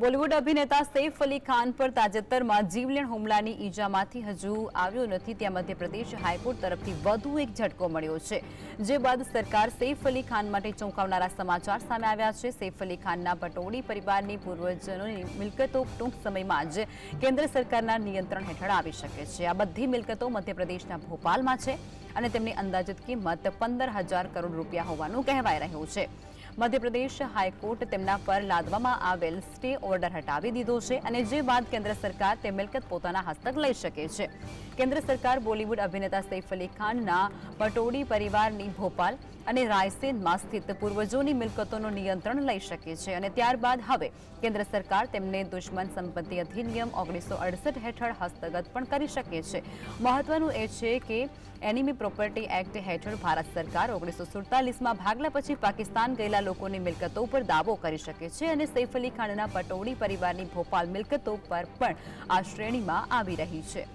બોલિવૂડ અભિનેતા સૈફ અલી ખાન પર તાજેતરમાં જીવલેણ હુમલાની ઈજામાંથી હજુ આવ્યો નથી. ત્યાં મધ્યપ્રદેશ હાઈકોર્ટ તરફથી વધુ એક ઝટકો મળ્યો છે, જે બાદ સરકાર સૈફ અલી ખાન માટે ચોંકાવનારા સમાચાર સામે આવ્યા છે. સૈફ અલી ખાનના પટોડી પરિવારની પૂર્વજોની મિલકતો ટૂંક સમયમાં જ કેન્દ્ર સરકારના નિયંત્રણ હેઠળ આવી શકે છે. આ બધી મિલકતો મધ્યપ્રદેશના ભોપાલમાં છે અને તેમની અંદાજિત કિંમત પંદર હજાર કરોડ રૂપિયા હોવાનું કહેવાય રહ્યું છે. મધ્યપ્રદેશ હાઈકોર્ટ તેમના પર લાદવામાં આવેલ સ્ટે ઓર્ડર હટાવી દીધો છે અને જે બાદ કેન્દ્ર સરકાર તે મિલકત પોતાના હસ્તક લઈ શકે છે. કેન્દ્ર સરકાર બોલિવૂડ અભિનેતા સૈફ અલી ખાનના પટોડી પરિવારની ભોપાલ અને રાયસેનમાં સ્થિત પૂર્વજોની મિલકતોનું નિયંત્રણ લઈ શકે છે. અને ત્યારબાદ હવે કેન્દ્ર સરકાર તેમને દુશ્મન સંપત્તિ અધિનિયમ ઓગણીસો અડસઠ હેઠળ હસ્તગત પણ કરી શકે છે. મહત્વનું એ છે કે એનિમી પ્રોપર્ટી એક્ટ હેઠળ ભારત સરકાર ઓગણીસો સુડતાલીસમાં ભાગલા પછી પાકિસ્તાન ગયેલા લોકોની મિલકતો ઉપર દાવો કરી શકે છે અને સૈફ અલી ખાનના પટોળી પરિવારની ભોપાલ મિલકતો પર પણ આ શ્રેણીમાં આવી રહી છે.